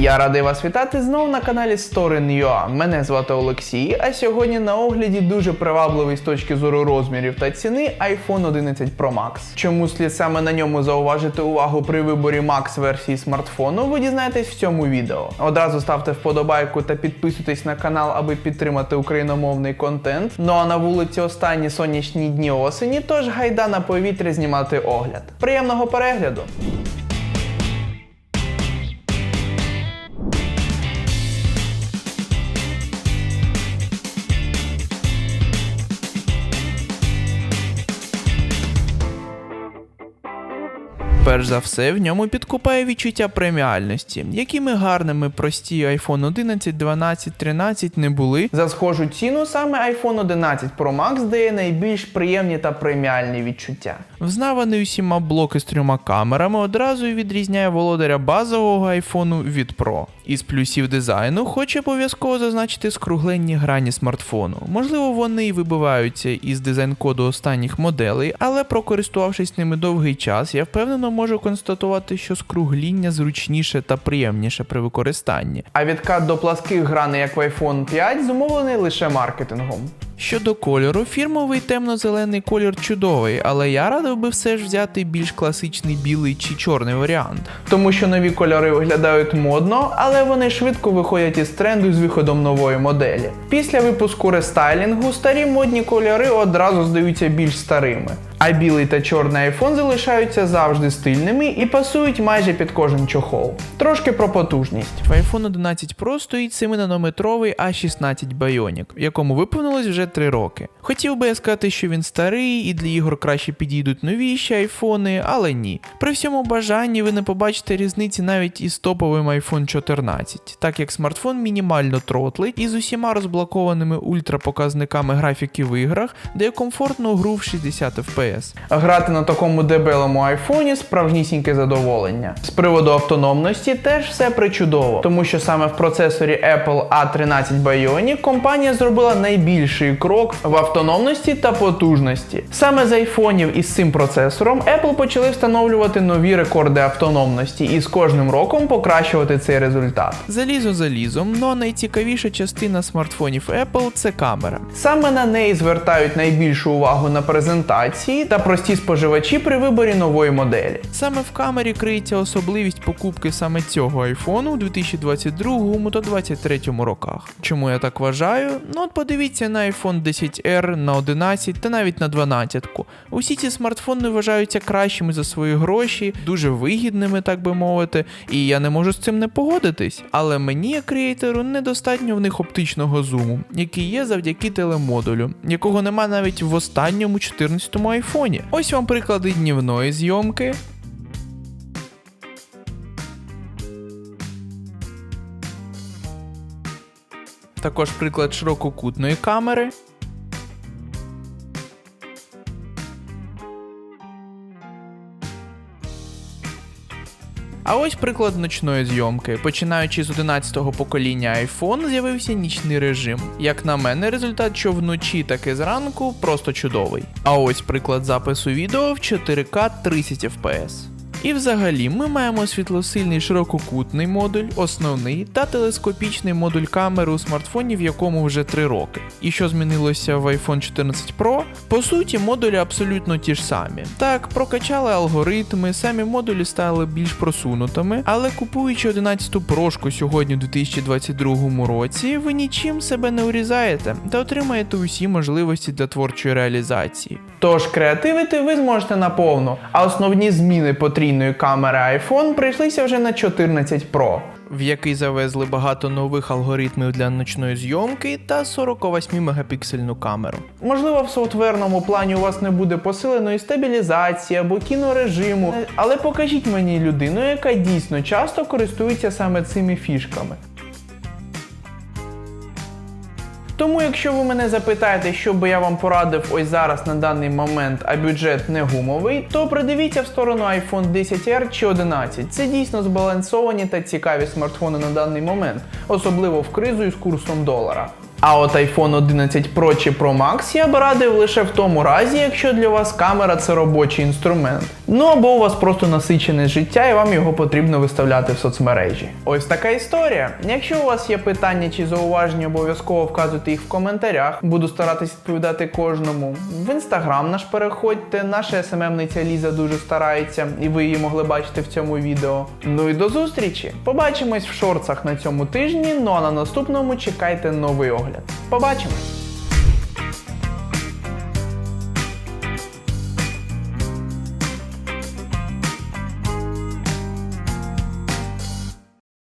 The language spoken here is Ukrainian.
Я радий вас вітати знову на каналі Story.ua. Мене звати Олексій, а сьогодні на огляді дуже привабливий з точки зору розмірів та ціни iPhone 11 Pro Max. Чому слід саме на ньому зауважити увагу при виборі Max версії смартфону, ви дізнаєтесь в цьому відео. Одразу ставте вподобайку та підписуйтесь на канал, аби підтримати україномовний контент. Ну а на вулиці останні сонячні дні осені, тож гайда на повітря знімати огляд. Приємного перегляду! Перш за все, в ньому підкупає відчуття преміальності, якими гарними прості iPhone 11, 12, 13 не були. За схожу ціну саме iPhone 11 Pro Max дає найбільш приємні та преміальні відчуття. Взнаваний усіма блоки з трьома камерами одразу відрізняє володаря базового iPhone від Pro. Із плюсів дизайну хочу обов'язково зазначити скругленні грані смартфону. Можливо, вони й вибиваються із дизайн-коду останніх моделей, але прокористувавшись ними довгий час, я впевнено можу констатувати, що скругління зручніше та приємніше при використанні. А відкат до пласких граней, як в iPhone 5, зумовлений лише маркетингом. Щодо кольору, фірмовий темно-зелений колір чудовий, але я радив би все ж взяти більш класичний білий чи чорний варіант. Тому що нові кольори виглядають модно, але вони швидко виходять із тренду з виходом нової моделі. Після випуску рестайлінгу старі модні кольори одразу здаються більш старими. А білий та чорний iPhone залишаються завжди стильними і пасують майже під кожен чохол. Трошки про потужність. В iPhone 11 Pro стоїть 7-нанометровий A16 Bionic, якому виповнилось вже 3 роки. Хотів би я сказати, що він старий і для ігор краще підійдуть новіші айфони, але ні. При всьому бажанні ви не побачите різниці навіть із топовим iPhone 14, так як смартфон мінімально тротлить і з усіма розблокованими ультрапоказниками графіки в іграх дає комфортну гру в 60 FPS. Грати на такому дебелому айфоні справжнісіньке задоволення. З приводу автономності теж все причудово, тому що саме в процесорі Apple A13 Bionic компанія зробила найбільший крок в автономності та потужності. Саме з айфонів із цим процесором Apple почали встановлювати нові рекорди автономності і з кожним роком покращувати цей результат. Залізо залізом, но найцікавіша частина смартфонів Apple це камера. Саме на неї звертають найбільшу увагу на презентації та прості споживачі при виборі нової моделі. Саме в камері криється особливість покупки саме цього айфону у 2022 та 2023 роках. Чому я так вважаю? Ну от подивіться на iPhone 10R, на 11 та навіть на 12. Усі ці смартфони вважаються кращими за свої гроші, дуже вигідними, так би мовити, і я не можу з цим не погодитись. Але мені, як креатору, недостатньо в них оптичного зуму, який є завдяки телемодулю, якого нема навіть в останньому 14-му айфоні. Ось вам приклади днівної зйомки. Також приклад ширококутної камери. А ось приклад ночної зйомки. Починаючи з 11-го покоління iPhone, з'явився нічний режим. Як на мене, результат що вночі, так і зранку просто чудовий. А ось приклад запису відео в 4К 30 FPS. І взагалі ми маємо світлосильний ширококутний модуль, основний та телескопічний модуль камери у смартфоні, в якому вже 3 роки. І що змінилося в iPhone 14 Pro? По суті, модулі абсолютно ті ж самі. Так, прокачали алгоритми, самі модулі стали більш просунутими, але купуючи 11 прошку сьогодні у 2022 році, ви нічим себе не урізаєте та отримаєте усі можливості для творчої реалізації. Тож креативити ви зможете наповну, а основні зміни потрійної камери iPhone прийшлися вже на 14 Pro. В який завезли багато нових алгоритмів для ночної зйомки та 48 мегапіксельну камеру. Можливо, в софтверному плані у вас не буде посиленої стабілізації або кінорежиму, але покажіть мені людину, яка дійсно часто користується саме цими фішками. Тому, якщо ви мене запитаєте, що би я вам порадив ось зараз на даний момент, а бюджет не гумовий, то придивіться в сторону iPhone 10R чи 11. Це дійсно збалансовані та цікаві смартфони на даний момент, особливо в кризу із курсом долара. А от iPhone 11 Pro чи Pro Max я б радив лише в тому разі, якщо для вас камера це робочий інструмент. Ну або у вас просто насичене життя і вам його потрібно виставляти в соцмережі. Ось така історія. Якщо у вас є питання чи зауваження, обов'язково вказуйте їх в коментарях. Буду старатись відповідати кожному. В інстаграм наш переходьте, наша СММниця Ліза дуже старається, і ви її могли бачити в цьому відео. Ну і до зустрічі! Побачимось в шорцах на цьому тижні. Ну а на наступному чекайте новий огляд. Побачимось!